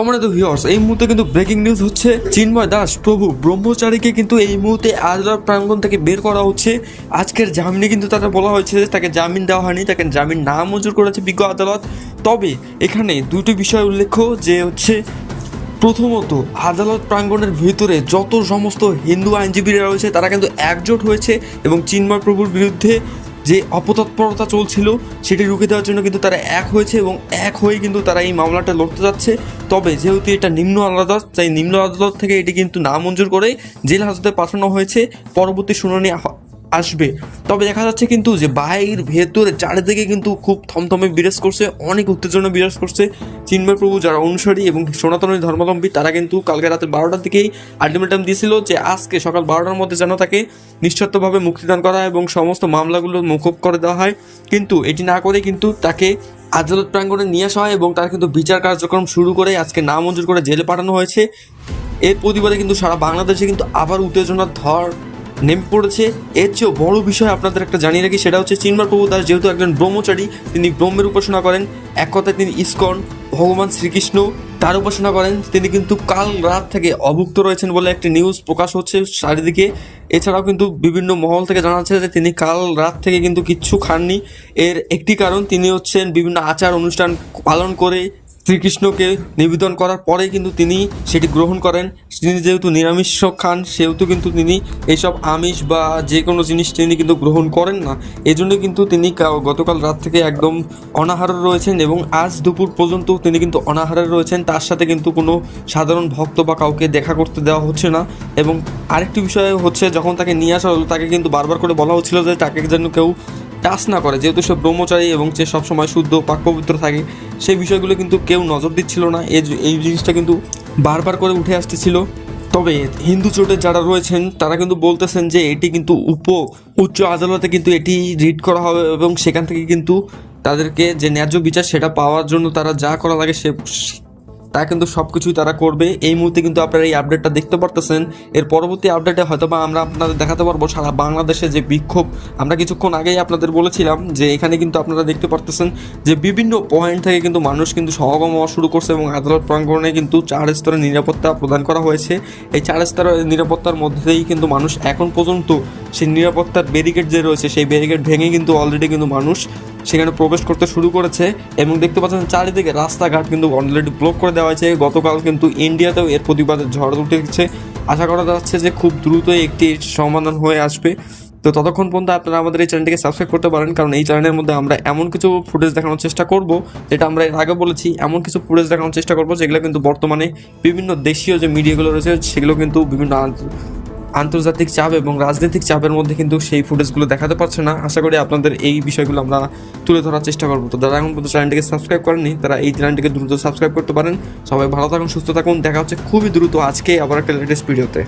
সম্মানিত ভিউয়ার্স এই মুহূর্তে কিন্তু ব্রেকিং নিউজ হচ্ছে, চিন্ময় দাস প্রভু ব্রহ্মচারীকে কিন্তু এই মুহূর্তে আদালত প্রাঙ্গণ থেকে বের করা হচ্ছে। আজকের জামিনে কিন্তু তারা বলা হয়েছে যে তাকে জামিন দেওয়া হয়নি, তাকে জামিন না মঞ্জুর করেছে বিজ্ঞ আদালত। তবে এখানে দুটি বিষয় উল্লেখ্য, যে হচ্ছে, প্রথমত, আদালত প্রাঙ্গণের ভিতরে যত সমস্ত হিন্দু আইনজীবীরা রয়েছে, তারা কিন্তু একজোট হয়েছে এবং চিন্ময় প্রভুর বিরুদ্ধে যে অপতৎপরতা চলছিল সেটি রুখে দেওয়ার জন্য কিন্তু তারা এক হয়েছে এবং এক হয়ে কিন্তু তারা এই মামলাটা লড়তে যাচ্ছে। তবে যেহেতু এটা নিম্ন আদালত, তাই নিম্ন আদালত থেকে এটি কিন্তু না মঞ্জুর করে জেল হাজতে পাঠানো হয়েছে। পরবর্তী শুনানি আসবে। তবে দেখা যাচ্ছে কিন্তু যে বাইর ভেতরে চারিদিকে কিন্তু খুব থমথমে বিরাজ করছে, অনেক উত্তেজনা বিরাজ করছে চিন্ময় প্রভু যারা অনুসারী এবং সনাতনী ধর্মাবলম্বী, তারা কিন্তু কালকে রাতে বারোটার দিকেই আলটিমেটাম দিয়েছিল যে আজকে সকাল বারোটার মধ্যে যেন তাকে নিঃশর্তভাবে মুক্তিদান করা হয় এবং সমস্ত মামলাগুলো মুকুব করে দেওয়া হয়। কিন্তু এটি না করে কিন্তু তাকে আদালত প্রাঙ্গণে নিয়ে আসা হয় এবং তার কিন্তু বিচার কার্যক্রম শুরু করে আজকে নামঞ্জুর করে জেলে পাঠানো হয়েছে। এর প্রতিবাদে কিন্তু সারা বাংলাদেশে কিন্তু আবার উত্তেজনার ধর নেমে পড়েছে। এর চেয়েও বড় বিষয় আপনাদের একটা জানিয়ে রাখি, সেটা হচ্ছে চিন্ময় প্রভু দাস যেহেতু একজন ব্রহ্মচারী, তিনি ব্রহ্মের উপাসনা করেন। এক কথায় তিনি ইস্কন, ভগবান শ্রীকৃষ্ণ, তার উপাসনা করেন। তিনি কিন্তু কাল রাত থেকে অভুক্ত রয়েছেন বলে একটি নিউজ প্রকাশ হচ্ছে চারিদিকে। এছাড়াও কিন্তু বিভিন্ন মহল থেকে জানা যাচ্ছে যে তিনি কাল রাত থেকে কিন্তু কিচ্ছু খাননি। এর একটি কারণ, তিনি হচ্ছেন বিভিন্ন আচার অনুষ্ঠান পালন করে শ্রীকৃষ্ণকে নিবেদন করার পরে কিন্তু তিনি সেটি গ্রহণ করেন। তিনি যেহেতু নিরামিষ খান, সেহেতু কিন্তু তিনি এইসব আমিষ বা যে কোনো জিনিস তিনি কিন্তু গ্রহণ করেন না। এই জন্য কিন্তু তিনি গতকাল রাত থেকে একদম অনাহারে রয়েছেন এবং আজ দুপুর পর্যন্ত তিনি কিন্তু অনাহারে রয়েছেন। তার সাথে কিন্তু কোনো সাধারণ ভক্ত বা কাউকে দেখা করতে দেওয়া হচ্ছে না। এবং আরেকটি বিষয় হচ্ছে, যখন তাকে নিয়ে আসা হলো, তাকে কিন্তু বারবার করে বলা হচ্ছিল যে তাকে যেন কেউ টাচ না করে। যেহেতু সে ব্রহ্মচারী এবং সে সবসময় শুদ্ধ পাক পবিত্র থাকে সেই বিষয়গুলো কিন্তু কেউ নজর দিচ্ছিল না। এই জিনিসটা কিন্তু বারবার করে উঠে আসতেছিল। তবে হিন্দু জোটের যারা রয়েছেন, তারা কিন্তু বলতেছেন যে এটি কিন্তু উপ উচ্চ আদালতে কিন্তু এটি রিড করা হবে এবং সেখান থেকে কিন্তু তাদেরকে যে ন্যায্য বিচার সেটা পাওয়ার জন্য তারা যা করা লাগে সে তা কিন্তু সব কিছুই তারা করবে। এই মুহূর্তে কিন্তু আপনারা এই আপডেটটা দেখতে পারতেছেন। এর পরবর্তী আপডেটে হয়তো বা আমরা আপনাদের দেখাতে পারব সারা বাংলাদেশে যে বিক্ষোভ। আমরা কিছুক্ষণ আগেই আপনাদের বলেছিলাম যে এখানে কিন্তু আপনারা দেখতে পারতেছেন যে বিভিন্ন পয়েন্ট থেকে কিন্তু মানুষ কিন্তু সমাগম হওয়া শুরু করছে এবং আদালত প্রাঙ্গণে কিন্তু চার স্তরের নিরাপত্তা প্রদান করা হয়েছে। এই চার স্তরের নিরাপত্তার মধ্যেই কিন্তু মানুষ এখন পর্যন্ত সেই নিরাপত্তার ব্যারিকেড যে রয়েছে, সেই ব্যারিকেড ভেঙে কিন্তু অলরেডি কিন্তু মানুষ সেখানে প্রবেশ করতে শুরু করেছে এবং দেখতে পাচ্ছেন চারিদিকে রাস্তাঘাট কিন্তু অলরেডি ব্লক করে দেওয়া হয়েছে। গতকাল কিন্তু ইন্ডিয়াতেও এর প্রতিবাদে ঝড় উঠেছে। আশা করা যাচ্ছে যে খুব দ্রুতই একটি সমাধান হয়ে আসবে। তো ততক্ষণ পর্যন্ত আপনারা আমাদের এই চ্যানেলটিকে সাবস্ক্রাইব করতে পারেন, কারণ এই চ্যানেলের মধ্যে আমরা এমন কিছু ফুটেজ দেখানোর চেষ্টা করব, যেটা আমরা এর আগে বলেছি, এমন কিছু ফুটেজ দেখানোর চেষ্টা করব যেগুলো কিন্তু বর্তমানে বিভিন্ন দেশীয় যে মিডিয়াগুলো রয়েছে, সেগুলো কিন্তু বিভিন্ন আন্তর্জাতিক চাপ এবং রাজনৈতিক চাপের মধ্যে কিন্তু সেই ফুটেজগুলো দেখাতে পারছে না। আশা করি আপনাদের এই বিষয়গুলো আমরা তুলে ধরার চেষ্টা করব। তো যারা এখন পর্যন্ত চ্যানেলটিকে সাবস্ক্রাইব করেনি তারা এই চ্যানেলটিকে দ্রুত সাবস্ক্রাইব করতে পারেন। সবাই ভালো থাকুন, সুস্থ থাকুন। দেখা হচ্ছে খুবই দ্রুত আজকে আবার একটা লেটেস্ট ভিডিওতে